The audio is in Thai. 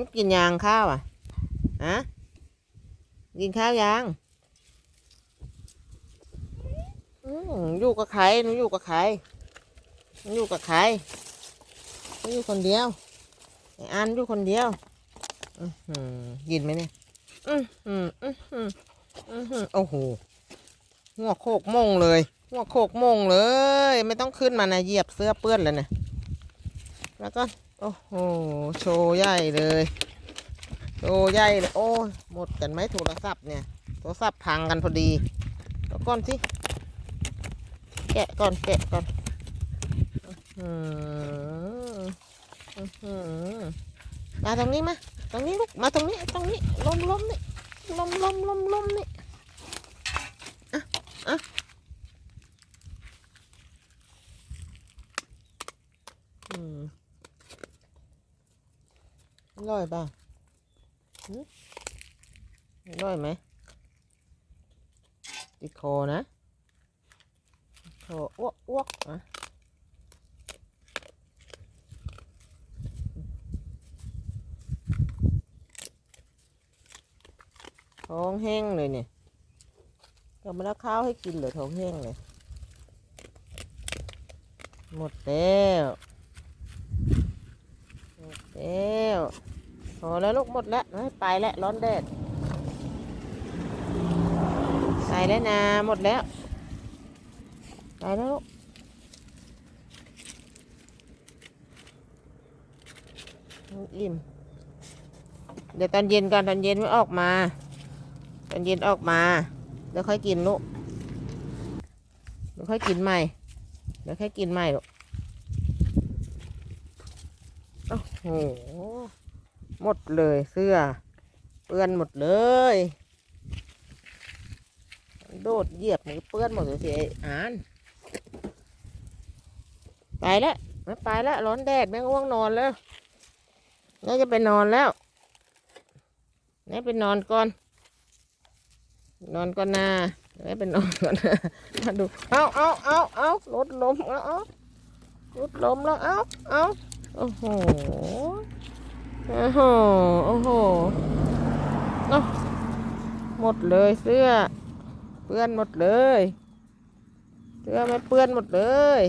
มึงกินยางข้าวอะฮะกินข้าวยางอยู่กับใครหนูอยู่กับใครหนูอยู่กับใครหนูอยู่คนเดียวไอ้อันอยู่คนเดียวอือหือกินไหมเนี่ยอือหืออือหืออือหือโอ้โหหัวโคกมงเลยหัวโคกมงเลย ไม่ต้องขึ้นมานะเหยียบเสื้อเปื้อนแล้วเนี่ยแล้วก็ โอ้โห โชว์ใหญ่เลย โชว์ใหญ่เลย โอ้หมดกันไหมโทรศัพท์เนี่ย โทรศัพท์พังกันพอดีเดี๋ยวก่อนสิ แกะก่อน แกะก่อนอือหืออื้อหือมาตรงนี้มา ตรงนี้ลูก มาตรงนี้ ตรงนี้ลมลมนี่ลมลมลมลมนี่อะอะอืม อ ร่อยป่ะอร่อยไหมติดคอนะคออ้วกอ้วกอะท้องแห้งเลยเนี่ยก็ไม่ได้ข้าวให้กินเหลยท้องแห้งเลย หมดแล้ว แล้วพอแล้วลูกหมดแล้วไปแล้วร้อนแดดไปแล้วนะหมดแล้วไปแล้วลูกอิ่มเดี๋ยวตอนเย็นก่อนตอนเย็นไม่ออกมา ตอนเย็นออกมาเดี๋ยวค่อยกินลูกเดี๋ยวค่อยกินใหม่เดี๋ยวค่อยกินใหม่ลูก โอ้โห หมดเลยเสื้อ เปื้อนหมดเลย โดดเหยียบมือเปื้อนหมดเลยสิไอ้อ่านไปแล้วไม่ไปแล้วร้อนแดดแม่ง่วงนอนแล้วน่าจะไปนอนแล้วนี่ไปนอนก่อน นอนก่อนนะนี่ไปนอนก่อนนะมาดูเอาเอาเอาเอารถล้มเอาเอารถล้มแล้วเอาเอา โอ้โห โอ้โห โอ้โหโหมดเลยเสื้อ เปื้อนหมดเลย เสื้อไม่เปื้อนหมดเลย